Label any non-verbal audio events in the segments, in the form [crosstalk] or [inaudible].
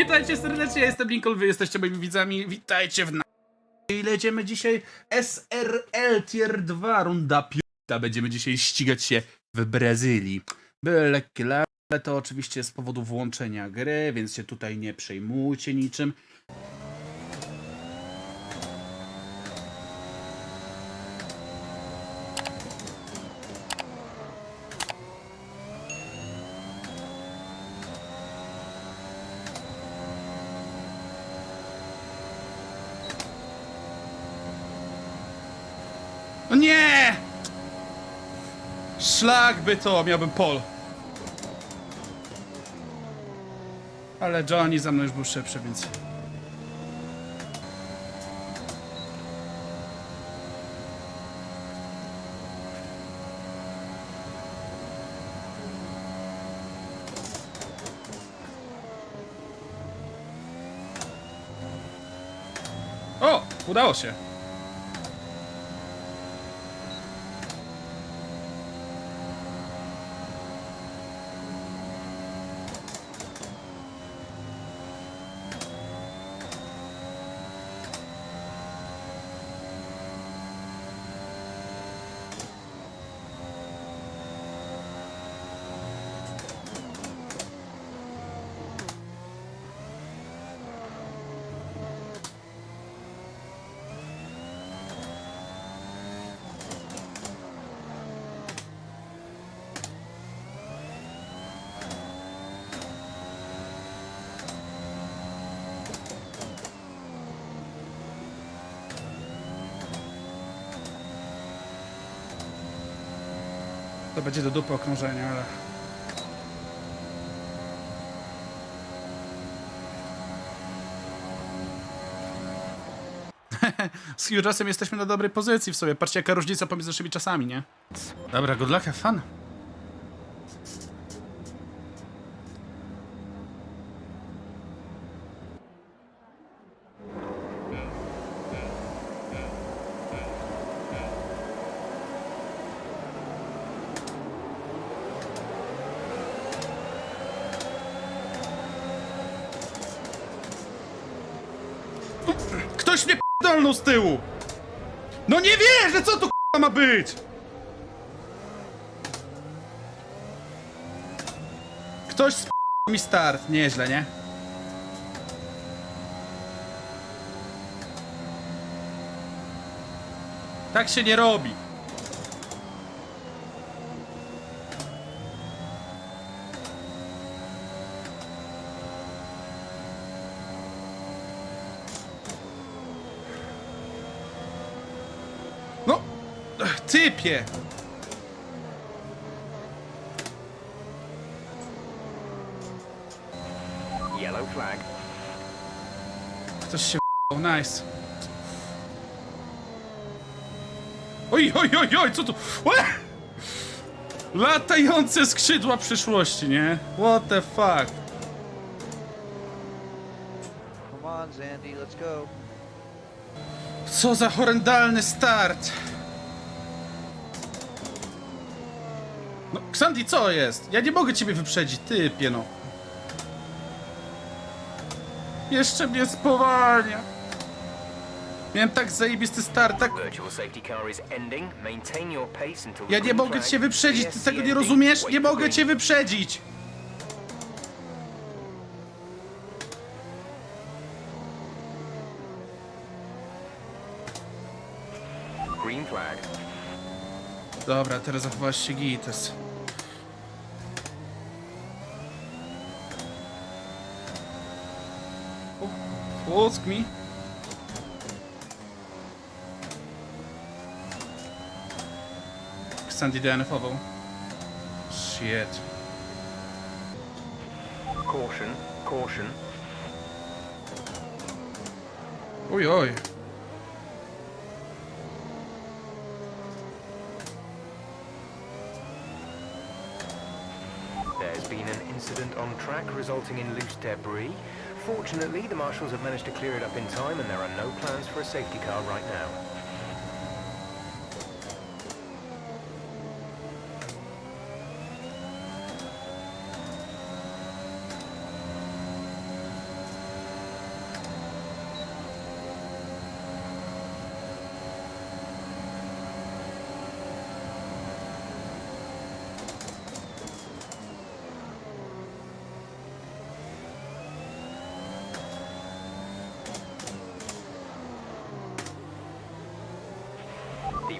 Witajcie serdecznie, jestem Lincoln, wy jesteście moimi widzami. Witajcie w na... I lecimy dzisiaj SRL Tier 2, runda piąta. Będziemy dzisiaj ścigać się w Brazylii. Były lekkie le- ale to oczywiście z powodu włączenia gry, więc się tutaj nie przejmujcie niczym. No nie! Szlak by to, miałbym pol. Ale Johnny za mną już był szybszy, więc... O! Udało się. To będzie do dupy okrążenia, ale... Z Hugh jesteśmy na dobrej pozycji w sobie. Patrzcie, jaka różnica pomiędzy naszymi czasami, nie? Dobra, good luck, have fun. P***dolnął z tyłu! No nie wierzę, co to k***a ma być? Ktoś sp... mi start, nieźle, nie? Tak się nie robi. Typie. Yellow flag. Ktoś się o, nice. Oj, oj, oj, oj, co tu? Łe! Latające skrzydła przyszłości, nie? What the fuck? Come on, Zandy, let's go. Co za horrendalny start! No, Xanti, co jest? Ja nie mogę ciebie wyprzedzić, typie, no. Jeszcze mnie spowalnia. Miałem tak zajebisty start, tak... Ja nie mogę cię wyprzedzić, ty tego nie rozumiesz? Nie mogę cię wyprzedzić! Green flag. Dobra, teraz zachowasz się gites. Łuck mi. Sandy DNF-ował. Shit. Caution. Caution. Oj, oj. Incident on track resulting in loose debris. Fortunately, the marshals have managed to clear it up in time and there are no plans for a safety car right now.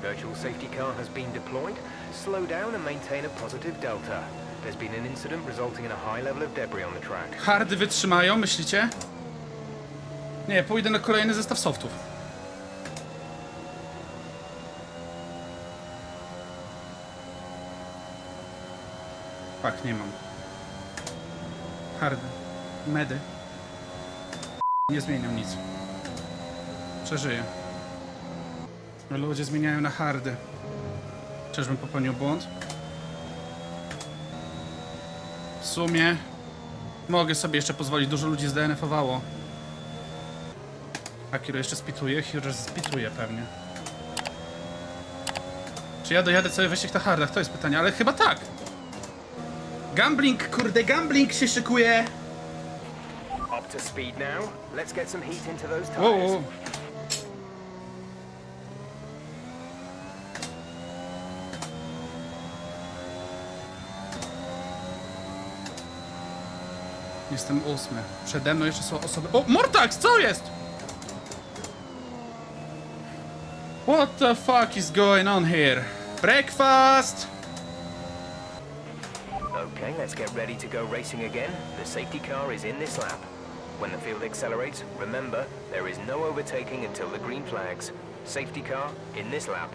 Virtual safety car has been deployed. Slow down and maintain a positive delta. There's been an incident resulting in a high level of debris on the track. Hardy wytrzymają, myślicie? Nie, pójdę na kolejny zestaw softów. Fak, nie mam. Hardy. Medy. Nie zmieniam nic. Przeżyję. Ludzie zmieniają na hardy. Czyżbym popełnił błąd? W sumie mogę sobie jeszcze pozwolić. Dużo ludzi zdNF-owało. Akiro jeszcze spituje? Hiro spituje pewnie. Czy ja dojadę cały wyścig na hardach? To jest pytanie, ale chyba tak. Gambling, kurde, gambling się szykuje. Up to speed now. Let's get some heat into those tires. Wow, wow. Jestem ósmy. Przede mną jeszcze są osoby... O, Mortax, co jest? What the fuck is going on here? Breakfast! Okay, let's get ready to go racing again. The safety car is in this lap. When the field accelerates, remember, there is no overtaking until the green flags. Safety car in this lap.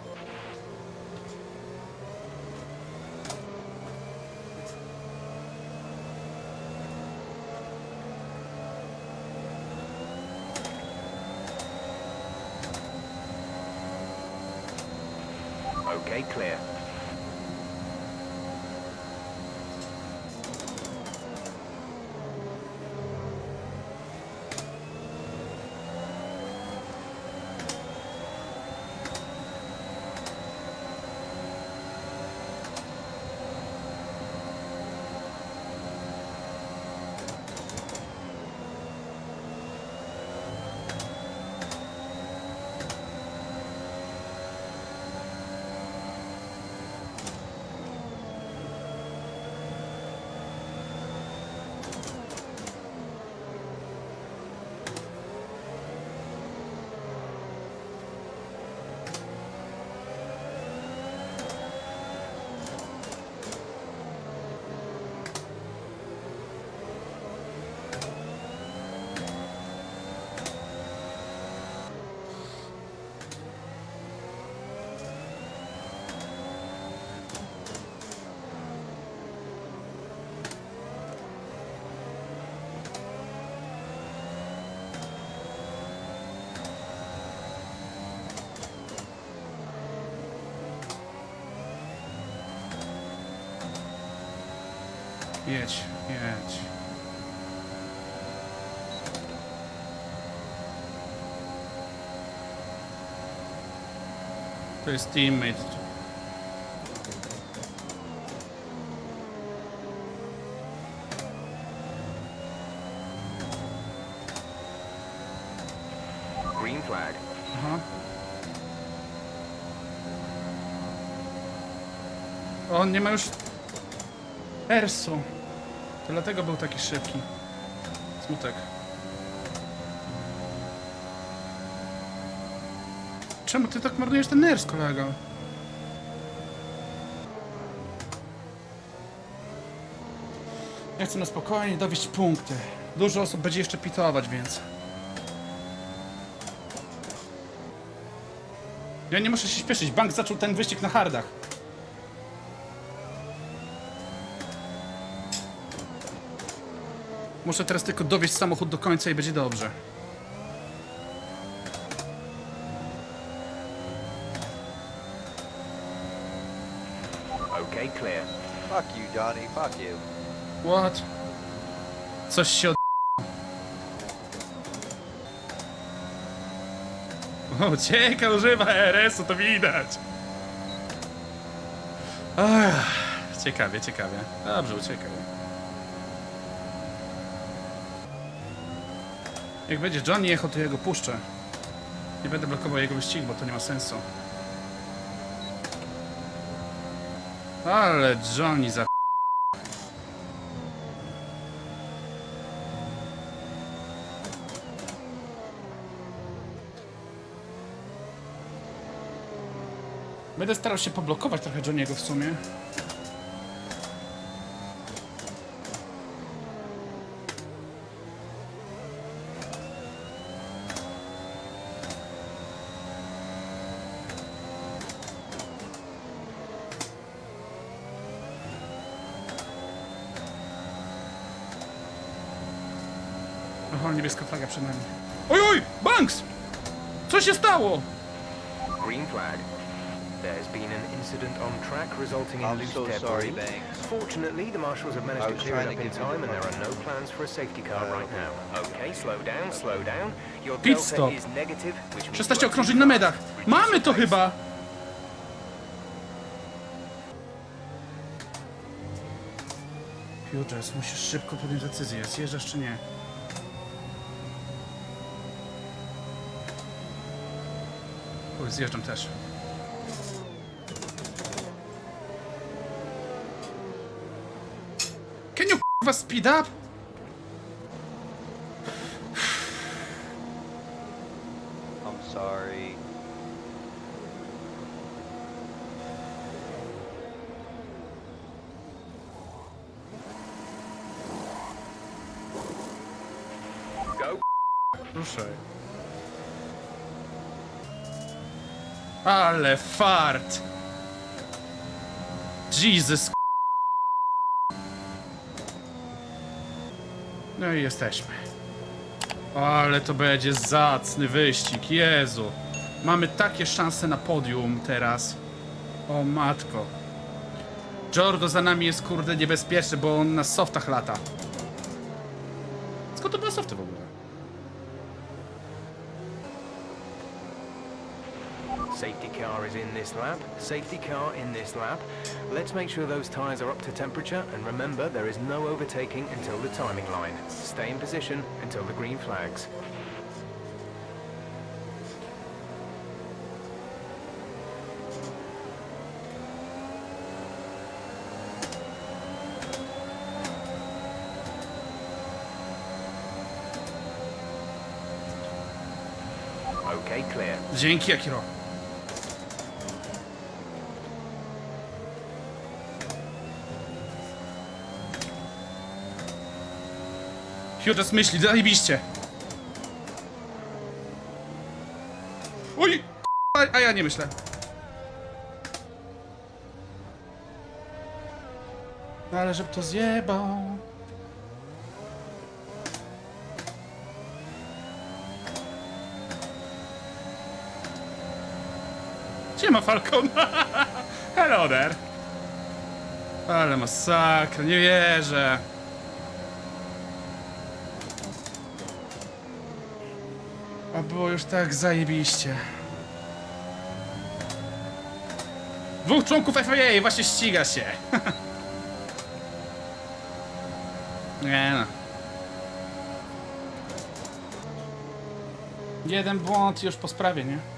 Jedź, jedź. To jest teammate. Green flag. Aha. On nie ma już Ersu. To dlatego był taki szybki. Smutek. Czemu ty tak marnujesz ten ners, kolego? Ja chcę na spokojnie dowieść punkty. Dużo osób będzie jeszcze pitować, więc... Ja nie muszę się śpieszyć. Bank zaczął ten wyścig na hardach. Muszę teraz tylko dowieść samochód do końca i będzie dobrze. Okay, clear. Fuck you, Johnny. Fuck you. What? Coś się od... O, ucieka, używa RS-u, to widać. Ach, ciekawie, ciekawie. Dobrze, uciekaj. Jak będzie Johnny jechał, to ja go puszczę. Nie będę blokował jego wyścigu, bo to nie ma sensu. Ale Johnny za... Będę starał się poblokować trochę Johniego w sumie. Oho, niebieska flaga przed nami. Oj, oj! Banks! Co się stało? Green flag. There's been an incident on track resulting in I'm loose so debris. sorry, Banks. Fortunately, the marshals have managed I to was clear it trying up in give you time the and there are no plans for a safety car Uh, right now. Okay, slow down, slow down. Your Pit delta stop. is negative, which means na medach. Mamy to chyba! Futures, musisz szybko podjąć decyzję. Zjeżdżasz czy nie? Oj, zjeżdżam też. Can you k***wa speed up? I'm sorry. Go. Ruszaj. Ale fart! Jesus. No i jesteśmy. Ale to będzie zacny wyścig, Jezu. Mamy takie szanse na podium teraz. O matko. Jordo za nami jest kurde niebezpieczny, bo on na softach lata. Skąd to były softy w ogóle? Safety car is in this lap. Safety car in this lap. Let's make sure those tyres are up to temperature and remember there is no overtaking until the timing line. Stay in position until the green flags. Okay, clear. Dzięki, Akiro. Hughes myśli, zajebiście. Oj, k***a, a ja nie myślę. Ale żeby to zjebał. Siema Falcon. [laughs] Hello there. Ale masakra, nie wierzę. A było już tak zajebiście. Dwóch członków FIA właśnie ściga się. [laughs] nie no. Jeden błąd już po sprawie, nie?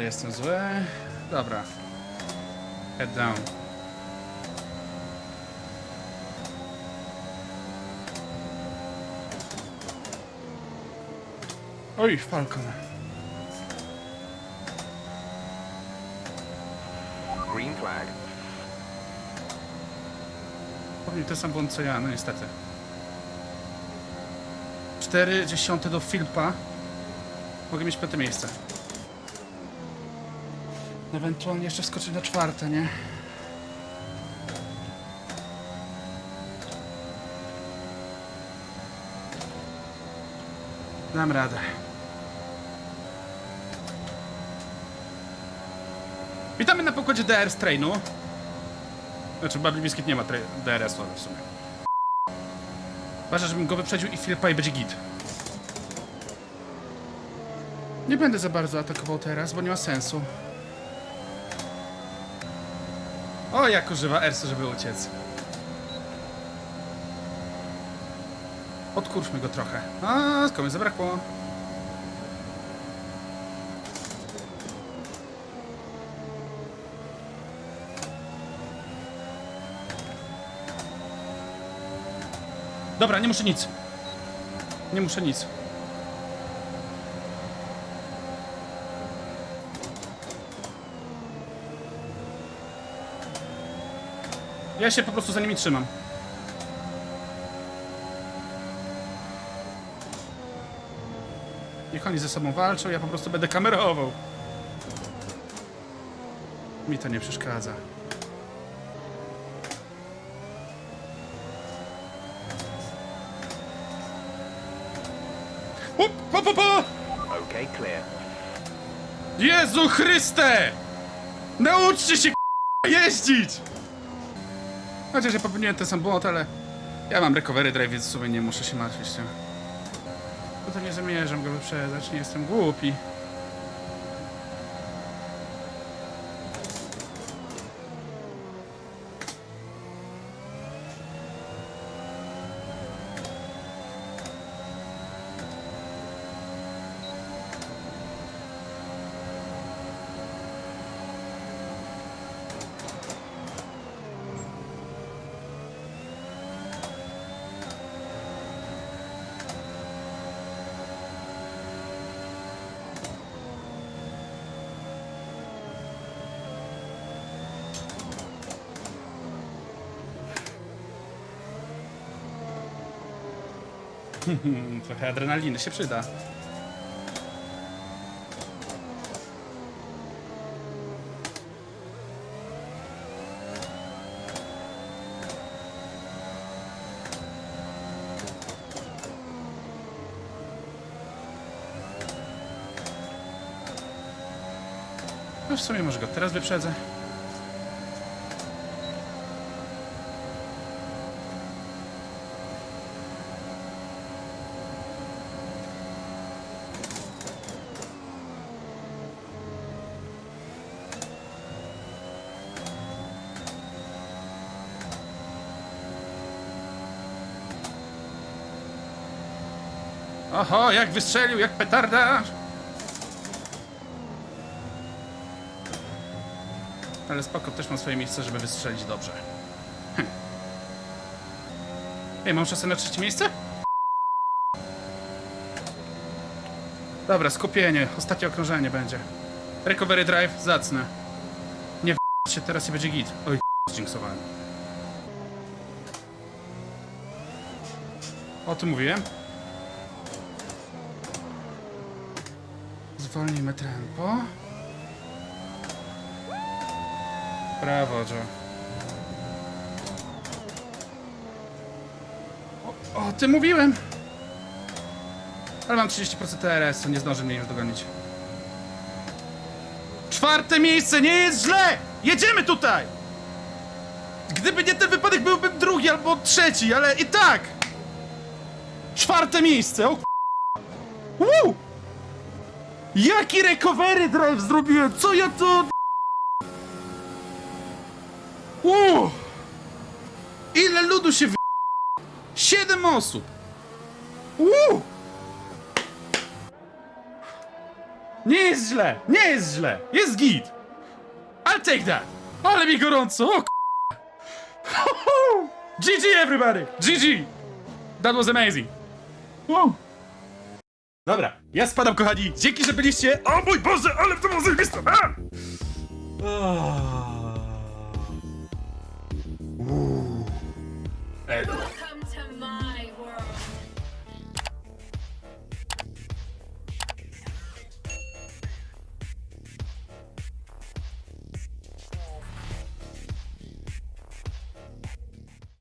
Ale jestem zły. Dobra. Head down. Oj, Falcon. Green flag. Powiem ten sam błąd co ja, no niestety. 4 dziesiąte do Filpa. Mogę mieć piąte miejsce. Ewentualnie jeszcze wskoczyć na czwarte, nie? Dam radę. Witamy na pokładzie DR z trainu. Znaczy, Babli Biscuit nie ma DRS-u ale w sumie. Ważne, żebym go wyprzedził i Filipa i będzie git. Nie będę za bardzo atakował teraz, bo nie ma sensu. O, jak używa Ersu, żeby uciec. Podkurczmy go trochę. A, komuś zabrakło. Dobra, nie muszę nic. Nie muszę nic. Ja się po prostu za nimi trzymam. Niech oni ze sobą walczą, ja po prostu będę kamerował. Mi to nie przeszkadza. Up, up, up, up. Okay, clear. Jezu Chryste! Nauczcie się k***a, jeździć! Chociaż ja popełniłem ten sam błąd, ale ja mam recovery drive, więc w sumie nie muszę się martwić tym. Tutaj nie zamierzam go wyprzedzać, nie jestem głupi. [laughs] Trochę adrenaliny się przyda. No w sumie może go teraz wyprzedzę. Oho, jak wystrzelił, jak petarda! Ale spoko, też mam swoje miejsce, żeby wystrzelić dobrze. Hm. Ej, mam szansę na trzecie miejsce? Dobra, skupienie. Ostatnie okrążenie będzie. Recovery drive, zacne. Nie w się, teraz i będzie git. Oj, zjinksowałem. O tym mówiłem. Zwolnijmy tempo. Brawo, Joe. O, o tym mówiłem! Ale mam 30% TRS, to nie zdąży mnie już dogonić. Czwarte miejsce, nie jest źle! Jedziemy tutaj! Gdyby nie ten wypadek, byłbym drugi albo trzeci, ale i tak! Czwarte miejsce, o k- Woo! Jaki recovery drive zrobiłem? Co ja to... Uuu! Ile ludu się wy... Siedem osób! Uuu! Nie jest źle! Nie jest źle! Jest git! I'll take that! Ale mi gorąco! O k... [laughs] GG everybody! GG! That was amazing! Wow. Dobra, ja spadam kochani. Dzięki, że byliście. O mój Boże, ale to było zajebiste! A! Uuu. Elo.